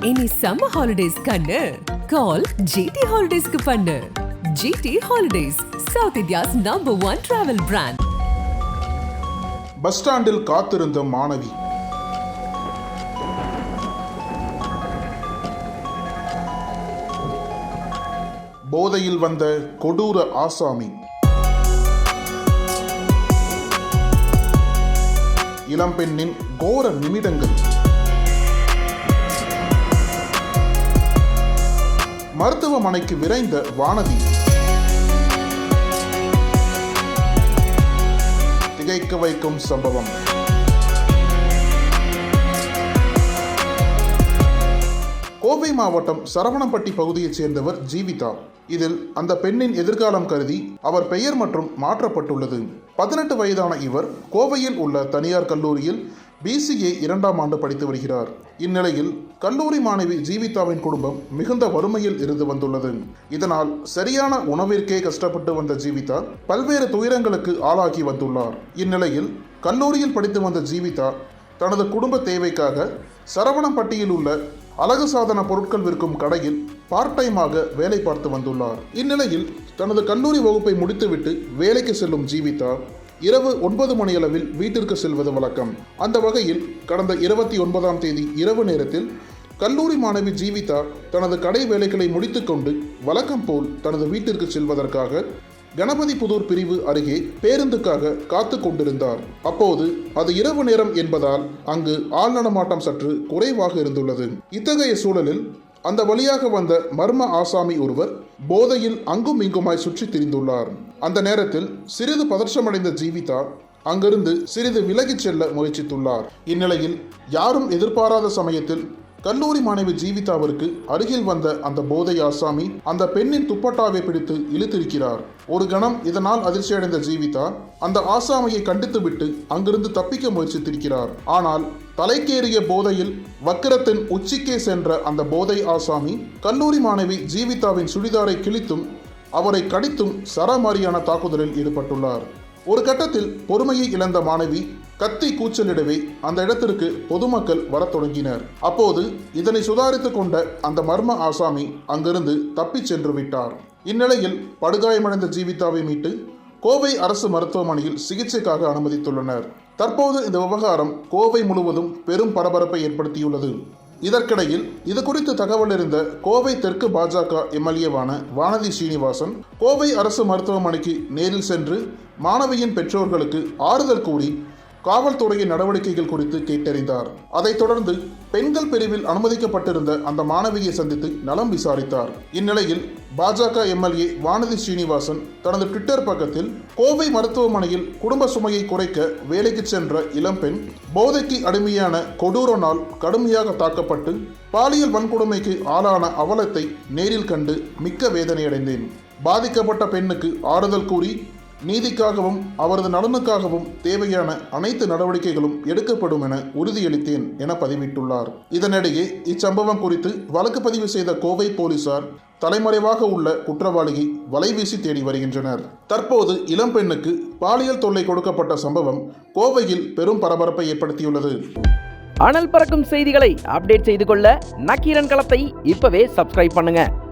Any summer holidays கண்ணு. கால் GT ஹாலிடேஸ்க்கு பண்ணு. GT Holidays south India's number one travel brand bus ஸ்டாண்டில் காத்திருந்த மாணவி. போதையில் வந்த கொடூர ஆசாமி. இளம்பெண்ணின் கோர நிமிடங்கள். மருத்துவமனைக்கு விரைந்த வானதி. திகைக்க வைக்கும் சம்பவம். கோவை மாவட்டம் சரவணம்பட்டி பகுதியைச் சேர்ந்தவர் ஜீவிதா. இதில் அந்த பெண்ணின் எதிர்காலம் கருதி அவர் பெயர் மற்றும் மாற்றப்பட்டுள்ளது. பதினெட்டு வயதான இவர் கோவையில் உள்ள தனியார் கல்லூரியில் பிசிஏ இரண்டாம் ஆண்டு படித்து வருகிறார். இந்நிலையில் கல்லூரி மாணவி ஜீவிதாவின் குடும்பம் மிகுந்த வறுமையில் இருந்து வந்துள்ளது. இதனால் சரியான உணவிற்கே கஷ்டப்பட்டு வந்த ஜீவிதா பல்வேறு துயரங்களுக்கு ஆளாகி வந்துள்ளார். இந்நிலையில் கல்லூரியில் படித்து வந்த ஜீவிதா தனது குடும்ப தேவைக்காக சரவணம்பட்டியில் உள்ள அழகு சாதன பொருட்கள் விற்கும் கடையில் பார்ட் டைமாக வேலை பார்த்து வந்துள்ளார். இந்நிலையில் தனது கல்லூரி வகுப்பை முடித்துவிட்டு வேலைக்கு செல்லும் ஜீவிதா இரவு ஒன்பது மணியளவில் வீட்டிற்கு செல்வது வழக்கம். அந்த வகையில் கடந்த இருபத்தி ஒன்பதாம் தேதி இரவு நேரத்தில் கல்லூரி மாணவி ஜீவிதா தனது கடை வேலைகளை முடித்துக்கொண்டு வழக்கம் போல் தனது வீட்டிற்கு செல்வதற்காக கணபதி புதூர் பிரிவு அருகே பேருந்துக்காக காத்து கொண்டிருந்தார். அப்போது அது இரவு நேரம் என்பதால் அங்கு ஆள் நடமாட்டம் சற்று குறைவாக இருந்துள்ளது. இத்தகைய சூழலில் அந்த வழியாக வந்த மர்ம ஆசாமி ஒருவர் போதையில் அங்கும் இங்குமாய் சுற்றி திரிந்துள்ளார். அந்த நேரத்தில் சிறிது பதற்றமடைந்த ஜீவிதா அங்கிருந்து சிறிது விலகிச் செல்ல முயற்சித்துள்ளார். இந்நிலையில் யாரும் எதிர்பாராத சமயத்தில் கல்லூரி மாணவி ஜீவிதாவிற்கு அருகில் வந்த அந்த போதை ஆசாமி அந்த பெண்ணின் துப்பட்டாவை பிடித்து இழுத்திருக்கிறார். ஒரு கணம் இதனால் அதிர்ச்சியடைந்த ஜீவிதா அந்த ஆசாமியை கண்டித்துவிட்டு அங்கிருந்து தப்பிக்க முயற்சித்திருக்கிறார். ஆனால் தலைக்கேறிய போதையில் வக்கிரத்தின் உச்சிக்கே சென்ற அந்த போதை ஆசாமி கல்லூரி மாணவி ஜீவிதாவின் சுடிதாரை கிழித்தும் அவரை கடித்தும் சரமாரியான தாக்குதலில் ஈடுபட்டுள்ளார். ஒரு கட்டத்தில் பொறுமையை இழந்த மாணவி கத்தி கூச்சலிடவே அந்த இடத்திற்கு பொதுமக்கள் வரத் தொடங்கினர். அப்போது இதனை சுதாரித்து கொண்ட அந்த மர்ம ஆசாமி அங்கிருந்து தப்பிச் சென்று விட்டார். இந்நிலையில் படுகாயமடைந்த ஜீவிதாவை மீட்டு கோவை அரசு மருத்துவமனையில் சிகிச்சைக்காக அனுமதித்துள்ளனர். தற்போது இந்த விவகாரம் கோவை முழுவதும் பெரும் பரபரப்பை ஏற்படுத்தியுள்ளது. இதற்கிடையில் இது குறித்து தகவல் இருந்த கோவை தெற்கு பாஜக எம்எல்ஏவான வானதி ஸ்ரீனிவாசன் கோவை அரசு மருத்துவமனைக்கு நேரில் சென்று மாணவியின் பெற்றோர்களுக்கு ஆறுதல் கூறி காவல்துறையின் நடவடிக்கைகள் குறித்து கேட்டறிந்தார். அதைத் தொடர்ந்து பெண்கள் பிரிவில் அனுமதிக்கப்பட்டிருந்த அந்த மாணவியை சந்தித்து நலம் விசாரித்தார். இந்நிலையில் பாஜக எம்எல்ஏ வானதி ஸ்ரீனிவாசன் தனது ட்விட்டர் பக்கத்தில் கோவை மருத்துவமனையில் குடும்ப சுமையை குறைக்க வேலைக்கு சென்ற இளம்பெண் போதைக்கு அடிமையான கொடூரனால் கடுமையாக தாக்கப்பட்டு பாலியல் வன்கொடுமைக்கு ஆளான அவலத்தை நேரில் கண்டு மிக்க வேதனையடைந்தேன். பாதிக்கப்பட்ட பெண்ணுக்கு ஆறுதல் கூறி நீதிக்காகவும் அவரது நலனுக்காகவும் தேவையான அனைத்து நடவடிக்கைகளும் எடுக்கப்படும் என உறுதியளித்தேன் என பதிவிட்டுள்ளார். இதனிடையே இச்சம்பவம் குறித்து வழக்கு பதிவு செய்த கோவை போலீசார் தலைமறைவாக உள்ள குற்றவாளியை வலைவீசி தேடி வருகின்றனர். தற்போது இளம்பெண்ணுக்கு பாலியல் தொல்லை கொடுக்கப்பட்ட சம்பவம் கோவையில் பெரும் பரபரப்பை ஏற்படுத்தியுள்ளது. அனல் பறக்கும் செய்திகளை அப்டேட் செய்து கொள்ள நக்கீரன் களத்தை இப்பவே சப்ஸ்கிரைப் பண்ணுங்க.